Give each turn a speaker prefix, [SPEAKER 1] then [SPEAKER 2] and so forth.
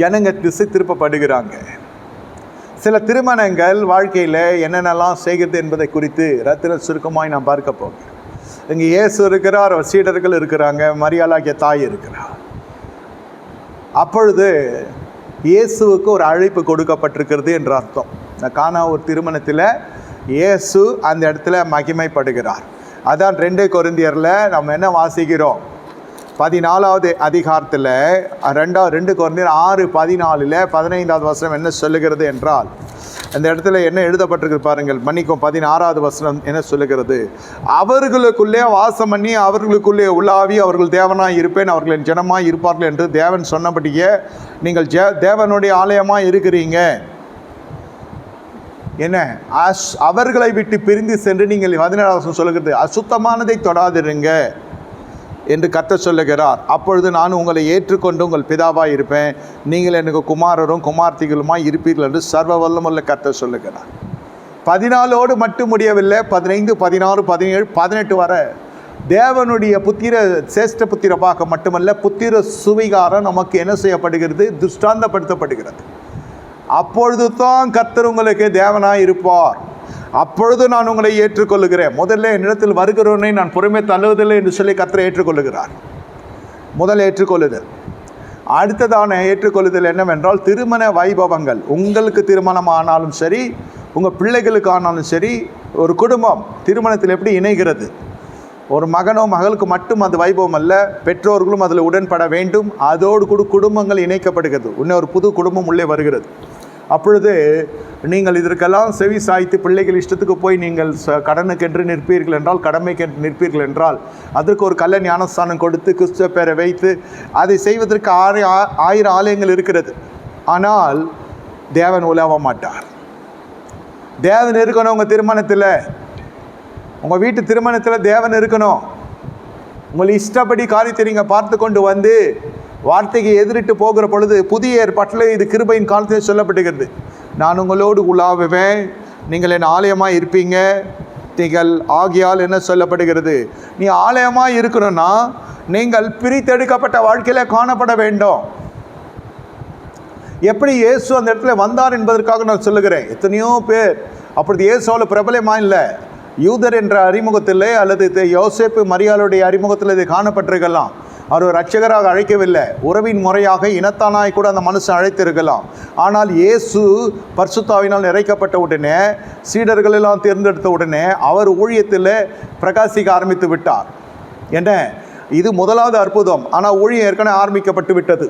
[SPEAKER 1] ஜனங்க திசை திருப்பப்படுகிறாங்க. சில திருமணங்கள் வாழ்க்கையில் என்னென்னலாம் செய்கிறது என்பதை குறித்து ரத்தின சுருக்கமாய் நான் பார்க்க போகிறேன் இங்கே இயேசு இருக்கிறார் அவர் சீடர்கள் இருக்கிறாங்க மரியாளாகிய தாய் இருக்கிறார். அப்பொழுது இயேசுவுக்கு ஒரு அழைப்பு கொடுக்கப்பட்டிருக்கிறது என்ற அர்த்தம். நான் காணா ஒரு திருமணத்தில் இயேசு அந்த இடத்துல மகிமைப்படுகிறார். அதான் ரெண்டே கொரிந்தியரில் நம்ம என்ன வாசிக்கிறோம்? பதினாலாவது அதிகாரத்தில் ரெண்டாவது ரெண்டு குறைந்தர் ஆறு பதினாலில் பதினைந்தாவது வசனம் என்ன சொல்லுகிறது என்றால் அந்த இடத்துல என்ன எழுதப்பட்டிருக்கு பாருங்கள் மன்னிக்கும் பதினாறாவது வசனம் என்ன சொல்லுகிறது? அவர்களுக்குள்ளே வாசம் பண்ணி அவர்களுக்குள்ளே உள்ளாவி அவர்கள் தேவனாக இருப்பேன் அவர்களின் ஜனமாக இருப்பார்கள் என்று தேவன் சொன்னபடியே நீங்கள் ஜே தேவனுடைய ஆலயமாக இருக்கிறீங்க. என்ன? அஸ் அவர்களை விட்டு பிரிந்து சென்று நீங்கள் பதினேழாவது வசனம் சொல்லுகிறது அசுத்தமானதை தொடாதிருங்க. என்று கத்த சொல்லுகிறார். அப்பொழுது நான் உங்களை ஏற்றுக்கொண்டு உங்கள் பிதாவாக இருப்பேன். நீங்கள் எனக்கு குமாரரும் குமார்த்திகளுமாய் இருப்பீர்கள் என்று சர்வ வல்லமுள்ள கத்த சொல்லுகிறார். பதினாலோடு மட்டும் முடியவில்லை. பதினைந்து பதினாறு பதினேழு பதினெட்டு வரை தேவனுடைய புத்திர சேஷ்ட புத்திர பாகம் மட்டுமல்ல புத்திர சுவிகாரம் நமக்கு என்ன செய்யப்படுகிறது? துஷ்டாந்தப்படுத்தப்படுகிறது அப்பொழுது தான் கர்த்தர் உங்களுக்கு தேவனாக இருப்பார். அப்பொழுது நான் உங்களை ஏற்றுக்கொள்ளுகிறேன். முதல்ல என்னிடத்தில் வருகிறவனை நான் பொறுமை தள்ளுவதில்லை என்று சொல்லி கத்தரை ஏற்றுக்கொள்ளுகிறார். முதல் ஏற்றுக்கொள்ளுதல். அடுத்ததான ஏற்றுக்கொள்ளுதல் என்னவென்றால் திருமண வைபவங்கள். உங்களுக்கு திருமணம் ஆனாலும் சரி உங்கள் பிள்ளைகளுக்கு ஆனாலும் சரி ஒரு குடும்பம் திருமணத்தில் எப்படி இணைகிறது? ஒரு மகனோ மகளுக்கு மட்டும் அது வைபவம் அல்ல பெற்றோர்களும் அதில் உடன்பட வேண்டும். அதோடு கூட குடும்பங்கள் இணைக்கப்படுகிறது. இன்னொரு புது குடும்பம் உள்ளே வருகிறது. அப்பொழுது நீங்கள் இதற்கெல்லாம் செவி சாய்த்து பிள்ளைகள் இஷ்டத்துக்கு போய் நீங்கள் ச- கடனுக்கென்று நிற்பீர்கள் என்றால் கடமைக்கென்று நிற்பீர்கள் என்றால் அதற்கு ஒரு கள்ள ஞானஸ்தானம் கொடுத்து கிறிஸ்துவ பேரை வைத்து அதை செய்வதற்கு ஆறு ஆ- ஆயிரம் ஆலயங்கள் இருக்கிறது. ஆனால் தேவன் உலவ மாட்டார். தேவன் இருக்கணும் உங்கள் திருமணத்தில். உங்கள் வீட்டு திருமணத்தில் தேவன் இருக்கணும். உங்கள் இஷ்டப்படி காரியத்தை நீங்கள் பார்த்து கொண்டு வந்து வார்த்தைக்கு எதிரிட்டு போகிற பொழுது புதிய ஏற்பாட்டில் இது கிருபையின் காலத்தில் சொல்லப்படுகிறது நான் உங்களோடு உலாவுவேன். நீங்கள் என் ஆலயமாக இருப்பீங்க. நீங்கள் ஆகியால் என்ன சொல்லப்படுகிறது? நீ ஆலயமாக இருக்கணும்னா நீங்கள் பிரித்தெடுக்கப்பட்ட வாழ்க்கையில் காணப்பட வேண்டும். எப்படி இயேசு அந்த இடத்துல வந்தார் என்பதற்காக நான் சொல்லுகிறேன். எத்தனையோ பேர் அப்படி இயேசுவில் பிரபலமாக இல்லை. யூதர் என்ற அறிமுகத்திலே அல்லது யோசேப்பு மரியாளுடைய அறிமுகத்தில் இது காணப்பட்டிருக்கலாம். அவர் ரட்சகராக அழைக்கவில்லை. உறவின் முறையாக இனத்தானாய் கூட அந்த மனுஷன் அழைத்திருக்கலாம். ஆனால் இயேசு பர்சுத்தாவினால் நிறைக்கப்பட்ட உடனே சீடர்களெல்லாம் தேர்ந்தெடுத்த உடனே அவர் ஊழியத்தில் பிரகாசிக்க ஆரம்பித்து விட்டார். என்ன? இது முதலாவது அற்புதம். ஆனால் ஊழியம் ஏற்கனவே ஆரம்பிக்கப்பட்டு விட்டது.